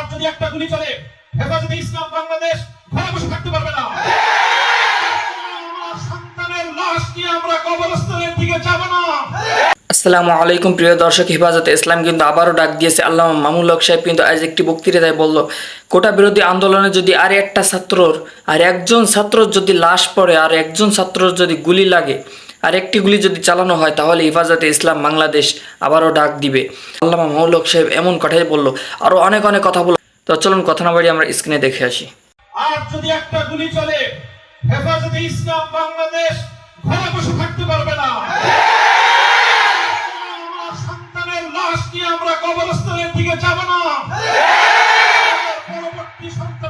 আর যদি একটা গুলি চলে, হেফাজতে ইসলাম বাংলাদেশ ঘরে বসে থাকতে পারবে না। সন্তানের লাশ নিয়ে আমরা কবরস্থানের দিকে যাব না। আসসালামু আলাইকুম, প্রিয় দর্শক, হেফাজতে ইসলাম কিন্তু আবারও ডাক দিয়েছে আল্লাহ মামুল হক সাহেব, কিন্তু আজ একটি বক্তৃতায় বলল, কোটা বিরোধী আন্দোলনে যদি আর একটা ছাত্রর, আর একজন ছাত্রর যদি লাশ পড়ে, আর একজন ছাত্রর যদি গুলি লাগে আর গুলি যদি চালানো হয়, তাহলে হেফাজতে ইসলাম বাংলাদেশ আবারও ডাক দিবে। আল্লামা মৌলক সাহেব এমন কথাই বলল। আরও অনেক অনেক কথা বলল তো চলুন কথা না বাড়ি আমরা স্ক্রিনে দেখে আসি। আর যদি একটা গুলি চলে, হেফাজতে ইসলাম বাংলাদেশ ঘরে বসে থাকতে পারবে না। সন্তানের লাশ নিয়ে আমরা কবরস্থানের দিকে যাব না। পরবর্তী সন্তানের